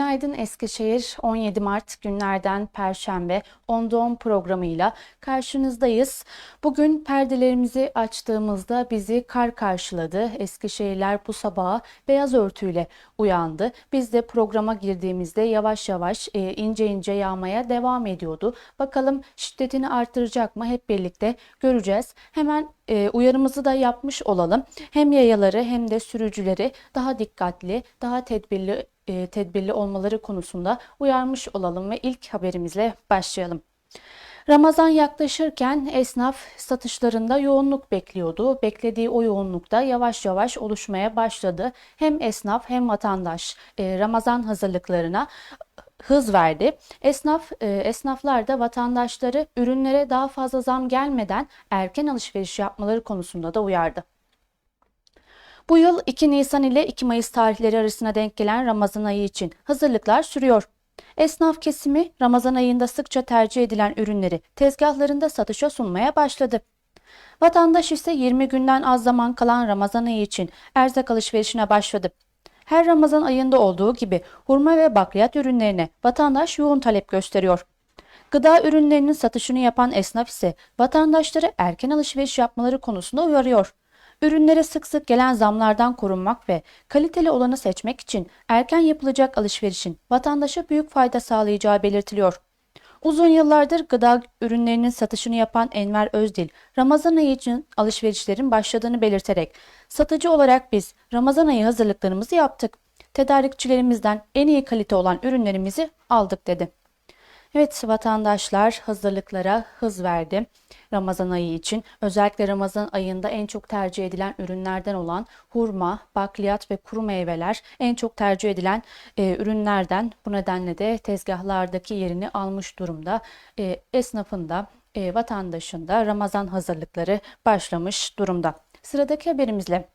Günaydın Eskişehir 17 Mart günlerden Perşembe 10'da 10 programıyla karşınızdayız. Bugün perdelerimizi açtığımızda bizi kar karşıladı. Eskişehirler bu sabaha beyaz örtüyle uyandı. Biz de programa girdiğimizde yavaş yavaş e, ince ince yağmaya devam ediyordu. Bakalım şiddetini artıracak mı hep birlikte göreceğiz. Hemen e, uyarımızı da yapmış olalım. Hem yayaları hem de sürücüleri daha dikkatli, daha tedbirli e, tedbirli olmaları konusunda uyarmış olalım ve ilk haberimizle başlayalım. Ramazan yaklaşırken esnaf satışlarında yoğunluk bekliyordu. Beklediği o yoğunlukta yavaş yavaş oluşmaya başladı. Hem esnaf hem vatandaş e, Ramazan hazırlıklarına hız verdi. Esnaf e, esnaflar da vatandaşları ürünlere daha fazla zam gelmeden erken alışveriş yapmaları konusunda da uyardı. Bu yıl 2 Nisan ile 2 Mayıs tarihleri arasına denk gelen Ramazan ayı için hazırlıklar sürüyor. Esnaf kesimi Ramazan ayında sıkça tercih edilen ürünleri tezgahlarında satışa sunmaya başladı. Vatandaş ise 20 günden az zaman kalan Ramazan ayı için erzak alışverişine başladı. Her Ramazan ayında olduğu gibi hurma ve bakliyat ürünlerine vatandaş yoğun talep gösteriyor. Gıda ürünlerinin satışını yapan esnaf ise vatandaşları erken alışveriş yapmaları konusunda uyarıyor. Ürünlere sık sık gelen zamlardan korunmak ve kaliteli olanı seçmek için erken yapılacak alışverişin vatandaşa büyük fayda sağlayacağı belirtiliyor. Uzun yıllardır gıda ürünlerinin satışını yapan Enver Özdil, Ramazan ayı için alışverişlerin başladığını belirterek, satıcı olarak biz Ramazan ayı hazırlıklarımızı yaptık. Tedarikçilerimizden en iyi kalite olan ürünlerimizi aldık dedi. Evet vatandaşlar hazırlıklara hız verdi. Ramazan ayı için özellikle Ramazan ayında en çok tercih edilen ürünlerden olan hurma, bakliyat ve kuru meyveler en çok tercih edilen e, ürünlerden. Bu nedenle de tezgahlardaki yerini almış durumda. E, esnafın e, vatandaşın da Ramazan hazırlıkları başlamış durumda. Sıradaki haberimizle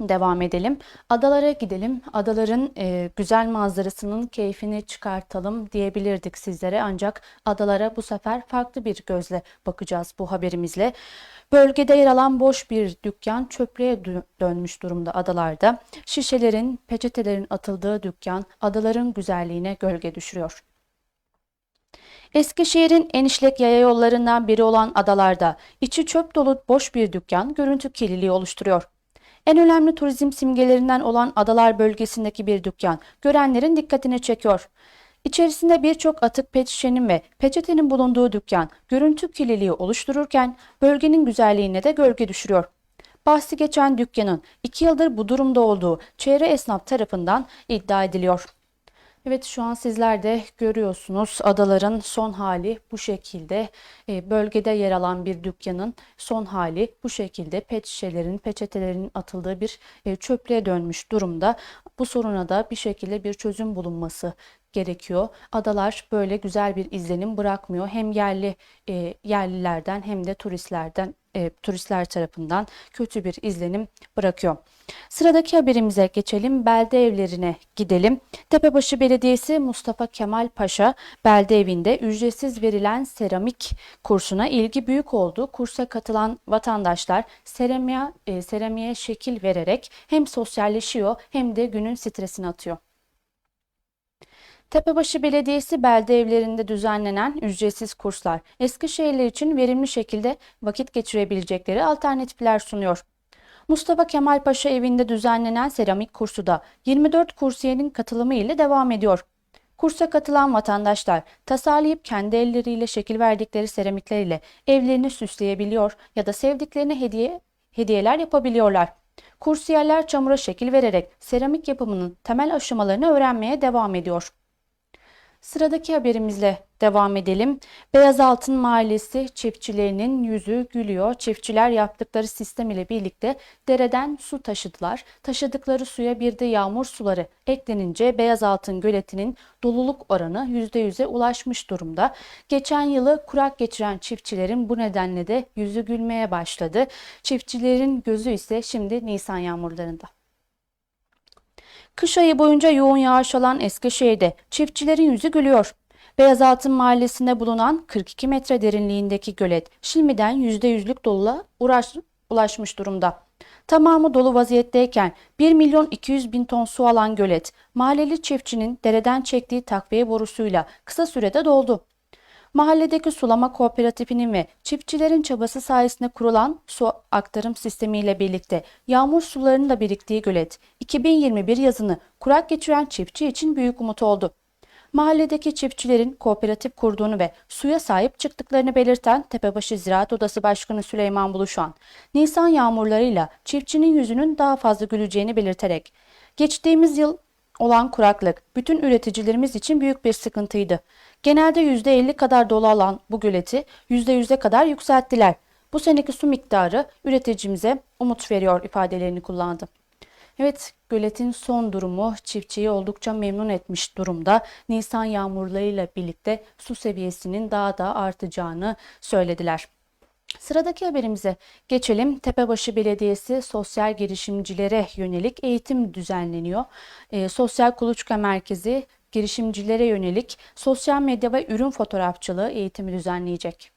Devam edelim. Adalara gidelim. Adaların e, güzel manzarasının keyfini çıkartalım diyebilirdik sizlere. Ancak adalara bu sefer farklı bir gözle bakacağız bu haberimizle. Bölgede yer alan boş bir dükkan çöplüğe dönmüş durumda adalarda. Şişelerin, peçetelerin atıldığı dükkan adaların güzelliğine gölge düşürüyor. Eskişehir'in en işlek yaya yollarından biri olan adalarda içi çöp dolu boş bir dükkan görüntü kirliliği oluşturuyor. En önemli turizm simgelerinden olan Adalar bölgesindeki bir dükkan görenlerin dikkatini çekiyor. İçerisinde birçok atık pet şişenin ve peçetenin bulunduğu dükkan görüntü kirliliği oluştururken bölgenin güzelliğine de gölge düşürüyor. Bahsi geçen dükkanın iki yıldır bu durumda olduğu çevre esnaf tarafından iddia ediliyor. Evet şu an sizler de görüyorsunuz adaların son hali bu şekilde. E, bölgede yer alan bir dükkanın son hali bu şekilde pet şişelerin, peçetelerin atıldığı bir e, çöplüğe dönmüş durumda. Bu soruna da bir şekilde bir çözüm bulunması gerekiyor. Adalar böyle güzel bir izlenim bırakmıyor. Hem yerli e, yerlilerden hem de turistlerden e, turistler tarafından kötü bir izlenim bırakıyor. Sıradaki haberimize geçelim. Belde evlerine gidelim. Tepebaşı Belediyesi Mustafa Kemal Paşa belde evinde ücretsiz verilen seramik kursuna ilgi büyük oldu. Kursa katılan vatandaşlar seramiğe, e, seramiğe şekil vererek hem sosyalleşiyor hem de günün stresini atıyor. Tepebaşı Belediyesi belde evlerinde düzenlenen ücretsiz kurslar Eskişehirler için verimli şekilde vakit geçirebilecekleri alternatifler sunuyor. Mustafa Kemal Paşa evinde düzenlenen seramik kursu da 24 kursiyerin katılımı ile devam ediyor. Kursa katılan vatandaşlar tasarlayıp kendi elleriyle şekil verdikleri seramikler ile evlerini süsleyebiliyor ya da sevdiklerine hediye hediyeler yapabiliyorlar. Kursiyerler çamura şekil vererek seramik yapımının temel aşamalarını öğrenmeye devam ediyor. Sıradaki haberimizle devam edelim. Beyazaltın Mahallesi çiftçilerinin yüzü gülüyor. Çiftçiler yaptıkları sistem ile birlikte dereden su taşıdılar. Taşıdıkları suya bir de yağmur suları eklenince Beyazaltın göletinin doluluk oranı %100'e ulaşmış durumda. Geçen yılı kurak geçiren çiftçilerin bu nedenle de yüzü gülmeye başladı. Çiftçilerin gözü ise şimdi Nisan yağmurlarında. Kış ayı boyunca yoğun yağış alan Eskişehir'de çiftçilerin yüzü gülüyor. Beyazaltın mahallesinde bulunan 42 metre derinliğindeki gölet Şilmi'den %100'lük dolula uğraş, ulaşmış durumda. Tamamı dolu vaziyetteyken 1 milyon 200 bin ton su alan gölet, mahalleli çiftçinin dereden çektiği takviye borusuyla kısa sürede doldu. Mahalledeki sulama kooperatifinin ve çiftçilerin çabası sayesinde kurulan su aktarım sistemiyle birlikte yağmur sularının da biriktiği gölet 2021 yazını kurak geçiren çiftçi için büyük umut oldu. Mahalledeki çiftçilerin kooperatif kurduğunu ve suya sahip çıktıklarını belirten Tepebaşı Ziraat Odası Başkanı Süleyman Buluşan, Nisan yağmurlarıyla çiftçinin yüzünün daha fazla güleceğini belirterek, geçtiğimiz yıl olan kuraklık bütün üreticilerimiz için büyük bir sıkıntıydı. Genelde %50 kadar dolu alan bu göleti %100'e kadar yükselttiler. Bu seneki su miktarı üreticimize umut veriyor ifadelerini kullandı. Evet, göletin son durumu çiftçiyi oldukça memnun etmiş durumda. Nisan yağmurlarıyla birlikte su seviyesinin daha da artacağını söylediler. Sıradaki haberimize geçelim. Tepebaşı Belediyesi sosyal girişimcilere yönelik eğitim düzenleniyor. E, sosyal Kuluçka Merkezi girişimcilere yönelik sosyal medya ve ürün fotoğrafçılığı eğitimi düzenleyecek.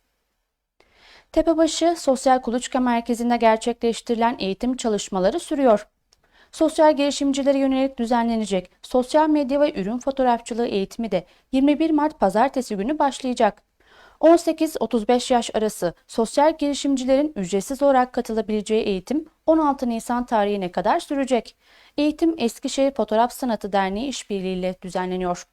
Tepebaşı Sosyal Kuluçka Merkezi'nde gerçekleştirilen eğitim çalışmaları sürüyor. Sosyal girişimcilere yönelik düzenlenecek sosyal medya ve ürün fotoğrafçılığı eğitimi de 21 Mart pazartesi günü başlayacak. 18-35 yaş arası sosyal girişimcilerin ücretsiz olarak katılabileceği eğitim 16 Nisan tarihine kadar sürecek. Eğitim Eskişehir Fotoğraf Sanatı Derneği işbirliğiyle düzenleniyor.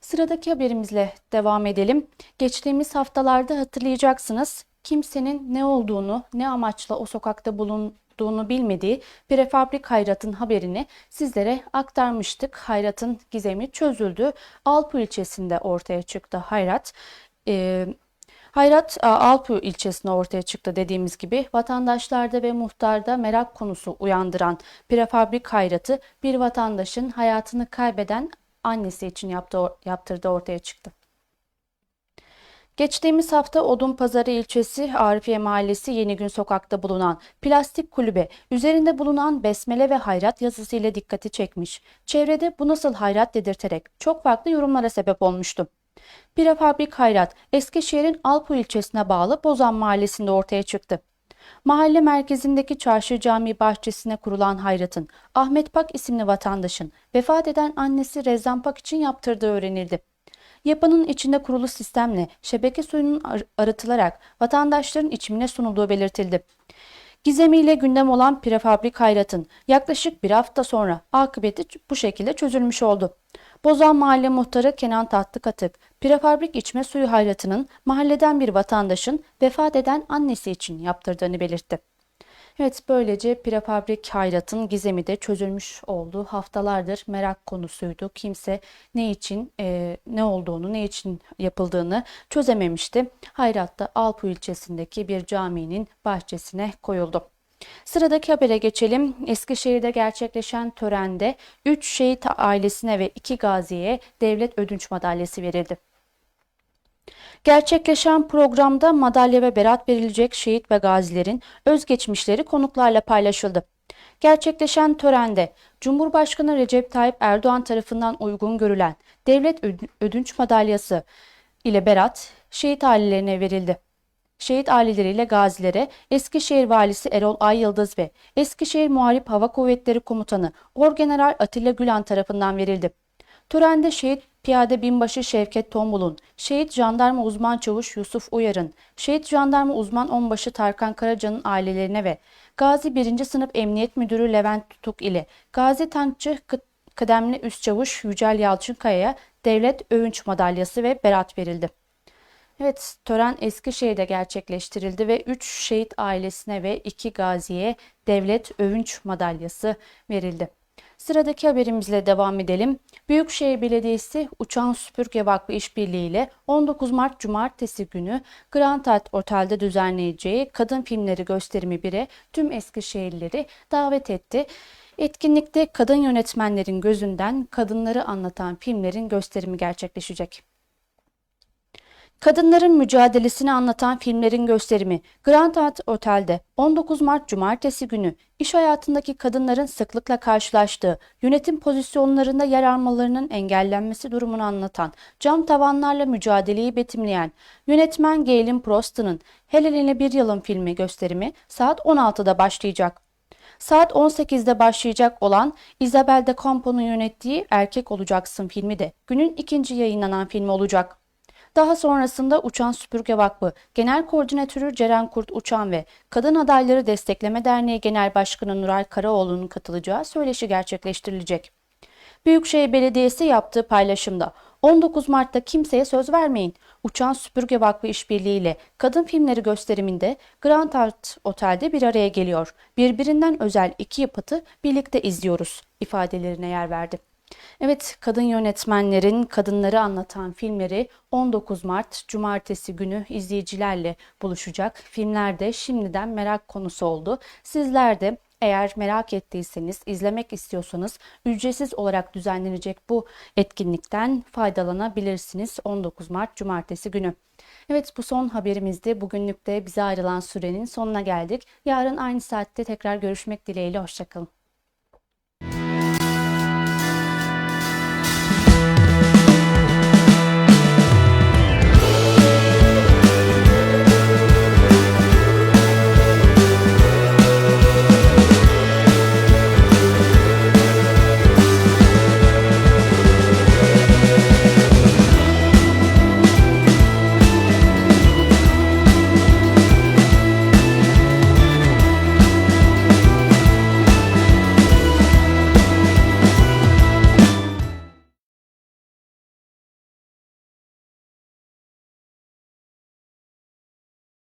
Sıradaki haberimizle devam edelim. Geçtiğimiz haftalarda hatırlayacaksınız kimsenin ne olduğunu, ne amaçla o sokakta bulunduğunu bilmediği prefabrik Hayrat'ın haberini sizlere aktarmıştık. Hayrat'ın gizemi çözüldü. Alpu ilçesinde ortaya çıktı Hayrat. Ee, Hayrat Alpu ilçesine ortaya çıktı dediğimiz gibi vatandaşlarda ve muhtarda merak konusu uyandıran prefabrik hayratı bir vatandaşın hayatını kaybeden annesi için yaptı, yaptırdığı ortaya çıktı. Geçtiğimiz hafta Odunpazarı ilçesi Arifiye Mahallesi Yeni Gün Sokak'ta bulunan plastik kulübe üzerinde bulunan besmele ve hayrat yazısıyla dikkati çekmiş. Çevrede bu nasıl hayrat dedirterek çok farklı yorumlara sebep olmuştu. Prefabrik hayrat Eskişehir'in Alpu ilçesine bağlı Bozan mahallesinde ortaya çıktı. Mahalle merkezindeki çarşı cami bahçesine kurulan hayratın Ahmet Pak isimli vatandaşın vefat eden annesi Rezzan Pak için yaptırdığı öğrenildi. Yapının içinde kurulu sistemle şebeke suyunun arıtılarak vatandaşların içimine sunulduğu belirtildi. Gizemiyle gündem olan prefabrik hayratın yaklaşık bir hafta sonra akıbeti bu şekilde çözülmüş oldu. Bozan Mahalle Muhtarı Kenan Tatlıkatık, prefabrik içme suyu hayratının mahalleden bir vatandaşın vefat eden annesi için yaptırdığını belirtti. Evet böylece prefabrik hayratın gizemi de çözülmüş oldu. Haftalardır merak konusuydu. Kimse ne için e, ne olduğunu, ne için yapıldığını çözememişti. Hayrat da Alpu ilçesindeki bir caminin bahçesine koyuldu. Sıradaki habere geçelim. Eskişehir'de gerçekleşen törende 3 şehit ailesine ve 2 gaziye devlet ödünç madalyası verildi. Gerçekleşen programda madalya ve berat verilecek şehit ve gazilerin özgeçmişleri konuklarla paylaşıldı. Gerçekleşen törende Cumhurbaşkanı Recep Tayyip Erdoğan tarafından uygun görülen devlet ödünç madalyası ile berat şehit ailelerine verildi. Şehit aileleriyle gazilere Eskişehir Valisi Erol Ay Yıldız ve Eskişehir Muharip Hava Kuvvetleri Komutanı Orgeneral Atilla Gülen tarafından verildi. Törende şehit Piyade Binbaşı Şevket Tombul'un, şehit jandarma uzman çavuş Yusuf Uyar'ın, şehit jandarma uzman onbaşı Tarkan Karaca'nın ailelerine ve Gazi 1. Sınıf Emniyet Müdürü Levent Tutuk ile Gazi Tankçı Kıdemli Üst Çavuş Yücel Yalçınkaya'ya devlet övünç madalyası ve berat verildi. Evet, tören Eskişehir'de gerçekleştirildi ve 3 şehit ailesine ve 2 gaziye devlet övünç madalyası verildi. Sıradaki haberimizle devam edelim. Büyükşehir Belediyesi Uçan Süpürge Vakfı işbirliğiyle 19 Mart Cumartesi günü Grand Otel'de düzenleyeceği kadın filmleri gösterimi bire tüm Eskişehirlileri davet etti. Etkinlikte kadın yönetmenlerin gözünden kadınları anlatan filmlerin gösterimi gerçekleşecek. Kadınların mücadelesini anlatan filmlerin gösterimi Grand Art Otel'de 19 Mart Cumartesi günü iş hayatındaki kadınların sıklıkla karşılaştığı yönetim pozisyonlarında yer almalarının engellenmesi durumunu anlatan, cam tavanlarla mücadeleyi betimleyen yönetmen Gail'in Prost'ın Helen ile Bir Yılın filmi gösterimi saat 16'da başlayacak. Saat 18'de başlayacak olan Isabel de Campo'nun yönettiği Erkek Olacaksın filmi de günün ikinci yayınlanan filmi olacak. Daha sonrasında Uçan Süpürge Vakfı Genel Koordinatörü Ceren Kurt Uçan ve Kadın Adayları Destekleme Derneği Genel Başkanı Nuray Karaoğlu'nun katılacağı söyleşi gerçekleştirilecek. Büyükşehir Belediyesi yaptığı paylaşımda 19 Mart'ta kimseye söz vermeyin. Uçan Süpürge Vakfı işbirliğiyle kadın filmleri gösteriminde Grand Art Otel'de bir araya geliyor. Birbirinden özel iki yapıtı birlikte izliyoruz ifadelerine yer verdi. Evet, kadın yönetmenlerin kadınları anlatan filmleri 19 Mart Cumartesi günü izleyicilerle buluşacak. Filmler de şimdiden merak konusu oldu. Sizler de eğer merak ettiyseniz, izlemek istiyorsanız ücretsiz olarak düzenlenecek bu etkinlikten faydalanabilirsiniz 19 Mart Cumartesi günü. Evet bu son haberimizde bugünlük de bize ayrılan sürenin sonuna geldik. Yarın aynı saatte tekrar görüşmek dileğiyle hoşçakalın.